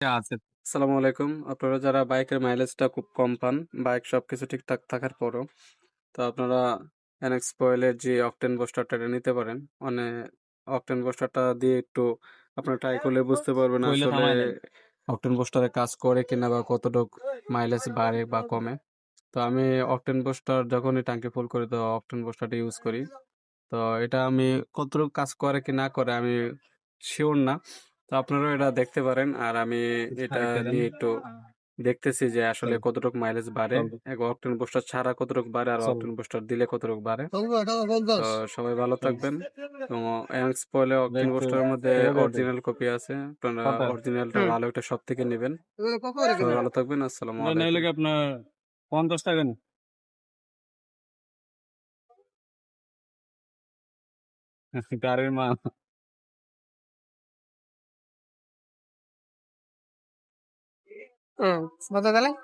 আছে। আসসালামু আলাইকুম। আপনারা যারা বাইকের মাইলেজটা খুব কম পান, বাইক সবকিছু ঠিকঠাক থাকার পরেও, তো আপনারা Coil এর যে অকটেন বুস্টারটা এটা নিতে পারেন। মানে অকটেন বুস্টারটা দিয়ে একটু আপনারা ট্রাই করলে বুঝতে পারবেন আসলে অকটেন বুস্টারে কাজ করে কিনা বা কতটুক মাইলেজ বাড়ে বা কমে। তো আমি অকটেন বুস্টার যখনই ট্যাঙ্কি ফুল করি তো অকটেন বুস্টারটা ইউজ করি। তো এটা আমি কতটুকু কাজ করে কি না করে আমি শিওর না। তো আপনারাও এটা দেখতে পারেন। আর আমি এটা নিয়ে একটু দেখতেছি যে আসলে। কতটুক মাইলেজ বাড়ে। এক অকটেন বুস্টার ছাড়া কতটুক বাড়ে আর। অকটেন বুস্টার দিলে কতটুক বাড়ে। তো সবাই ভালো থাকবেন। তো NX Coil এ অকটেন বুস্টারের মধ্যে অরিজিনাল কপি আছে। আপনারা অরিজিনালটা ভালো একটা সব থেকে নিবেন। সবাই ভালো থাকবেন। আসসালামু আলাইকুম। আপনার ৫০ টাকা নি গাড়ির মাল। మొత్తం